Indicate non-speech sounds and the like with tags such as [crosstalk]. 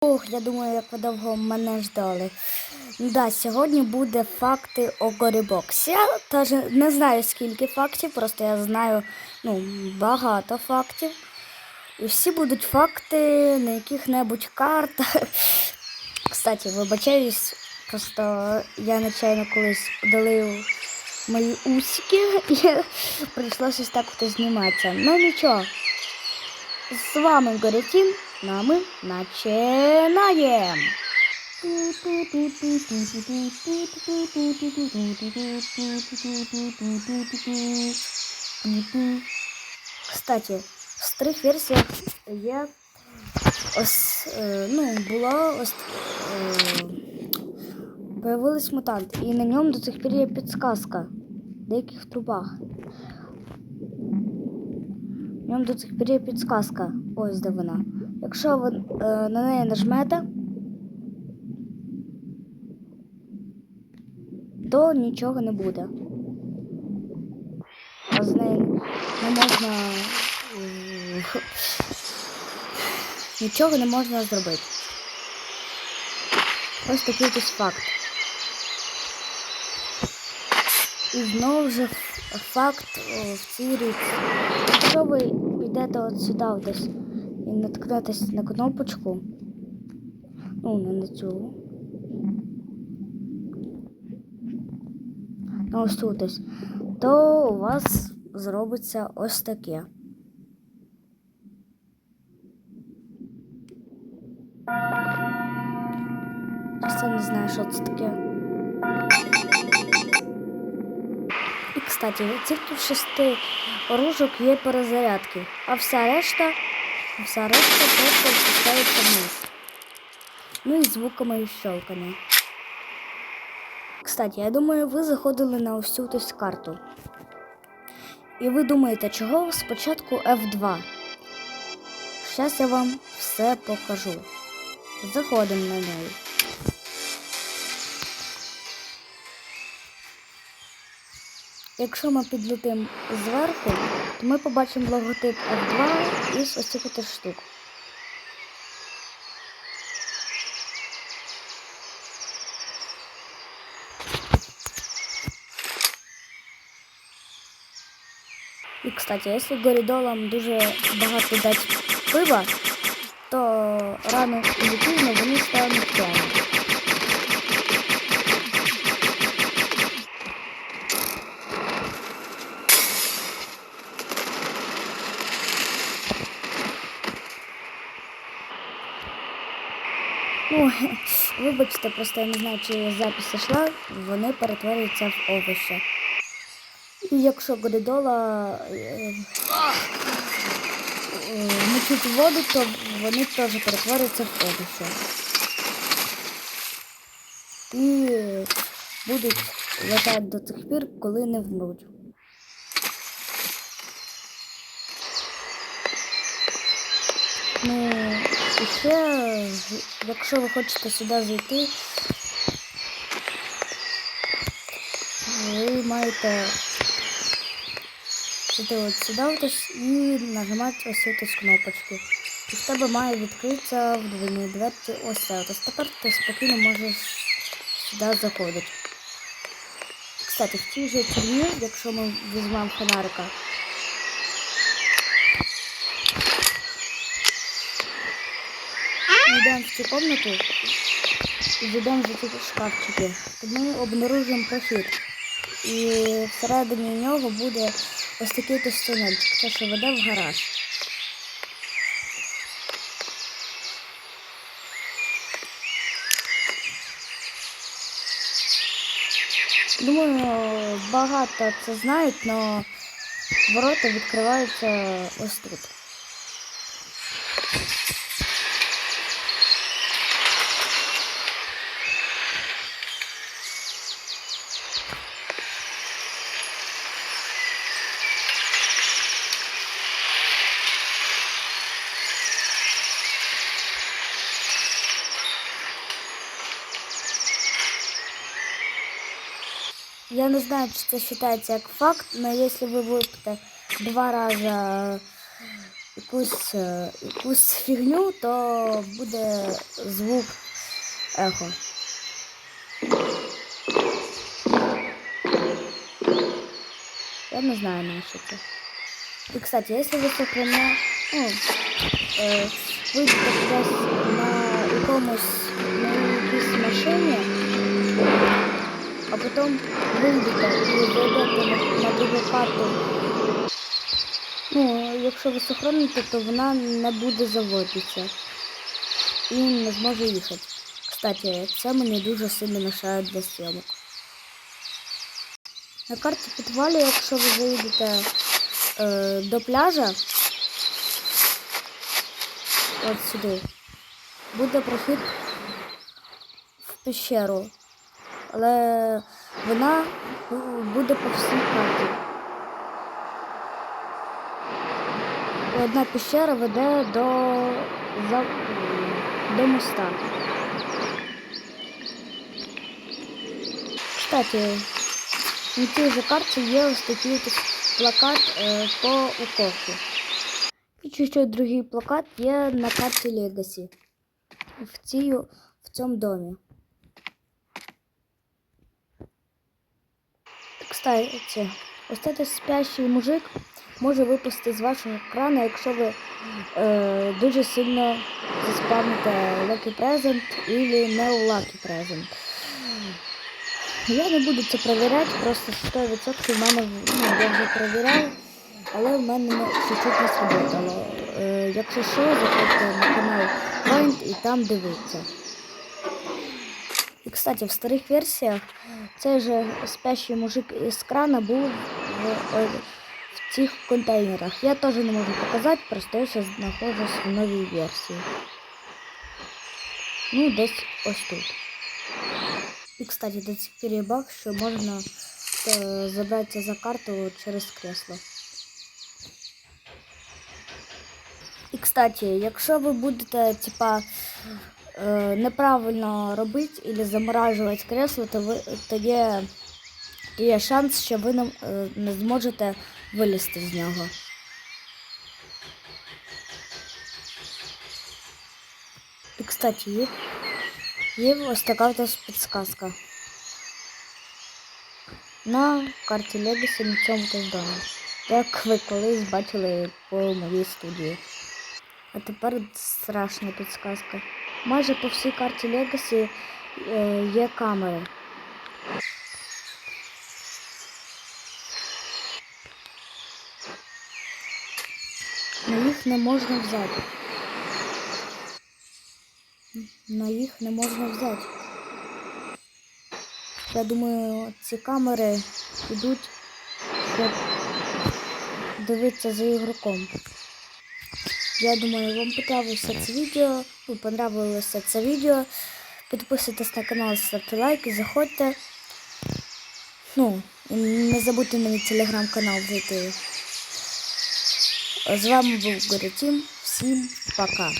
Ох, я думаю, як ви довго мене ждали. Да, сьогодні буде факти о Горібокс. Я теж не знаю скільки фактів, просто я знаю ну, багато фактів. І всі будуть факти на яких-небудь картах. Кстати, вибачаюсь, просто я нечайно колись удалив мої усики і прийшлося так от зніматися. Ну нічого. З вами Горятін, ну а ми починаємо. Кстати, в старих версіях є ось, ну, була ось е, появились мутанти, і на ньому до цих пір є підсказка в деяких трубах. В ньому до цих пір є підсказка. Ось де вона. Якщо ви е, на неї нажмете, то нічого не буде. А з нею не можна. е, Нічого не можна зробити. Ось такий ось факт. І знову ж факт в цій річці. Якщо ви йдете от сюди десь і наткнетесь на кнопочку, ну, не на цю. На ось тут ось, то у вас зробиться ось таке. Чесно не знаю, що це таке. І, кстати, від цих тут шести оружок є перезарядки, а вся решта, вся решта просто опускається вниз. Ну і звуками і щелкання. Кстати, я думаю, ви заходили на ось цю карту. І ви думаєте, чого спочатку F2? Зараз я вам все покажу. Заходимо на неї. Якщо ми підлетимо зверху, то ми побачимо логотип F2 із ось цих от штук. І, кстати, якщо горідолам дуже багато дати пива, то рано і пізно вони стануть п'яні. Ну, [laughs] вибачте, просто я не знаю, чи запись йшла, вони перетворюються в овочі. І якщо горідола е, е, мочить воду, то вони теж перетворюються в овочі. І будуть летати до тих пір, коли не вмруть. Ну, і ще, якщо ви хочете сюди зайти, ви маєте зайти от сюди і нажимати ось ось кнопочки. І в тебе має відкритися в двойні дверці ось це. Ось тепер ти спокійно можеш сюди заходити. Кстати, в цій же тюрмі, якщо ми візьмемо фонарика, йдемо в цю комнату і зайдемо за ці шкафчики, то ми обнаружимо прохід. І всередині нього буде ось такий ось тунельчик, це що веде в гараж. Думаю, багато це знають, але ворота відкриваються ось тут. Я не знаю, чи це вважається як факт, але якщо ви будете два рази якусь, е, якусь фігню, то буде звук ехо. Я не знаю, на що це. И, кстати, если вы сохраня... ну, е, вийдете кудись на якомусь на якійсь машині, а потім вийдете і зайдете на, другу карту. Ну, якщо ви сохраните, то вона не буде заводитися і не зможе їхати. Кстати, це мені дуже сильно мешає для зйомок. На карті підвалі, якщо ви заїдете е, до пляжа, от сюди, буде прохід в пещеру. Але вона буде по всій карті. Одна пещера веде до, за, до моста. Кстати, на цій же карті є ось такий плакат е, по уколку. І чуть-чуть другий плакат є на карті Legacy. В, в цьому домі. Кстати, ось спящий мужик може випасти з вашого екрану, якщо ви е, дуже сильно заспавните Lucky Present або не Lucky Present. Я не буду це перевіряти, просто 100% в мене ну, я вже перевіряв, але в мене не- чуть-чуть не сработало. Е, якщо що, заходьте на канал Point і там дивіться. І, кстати, в старих версіях цей же спящий мужик із крана був в, в цих контейнерах. Я теж не можу показати, просто я знаходжусь в новій версії. Ну, десь ось тут. І, кстати, до цих пір є баг, що можна е, забратися за карту через кресло. І, кстати, якщо ви будете, типа, неправильно робити або заморажувати кресло, то, ви, то, є, то є шанс, що ви не, е, не зможете вилізти з нього. І, кстати, є, є ось така ось підсказка. На карті Legacy на цьому теж. Як ви колись бачили по моїй студії. А тепер страшна підсказка. Майже по всій карті Legacy е, є камери. На їх не можна взяти. На їх не можна взяти. Я думаю, ці камери йдуть, щоб дивитися за ігроком. Я думаю, вам понравилось це відео. Ну, понравилося це відео. Підписуйтесь на канал, ставте лайки, заходьте. Ну, не забудьте на мій телеграм-канал зайти. З вами був Горятім. Всім пока.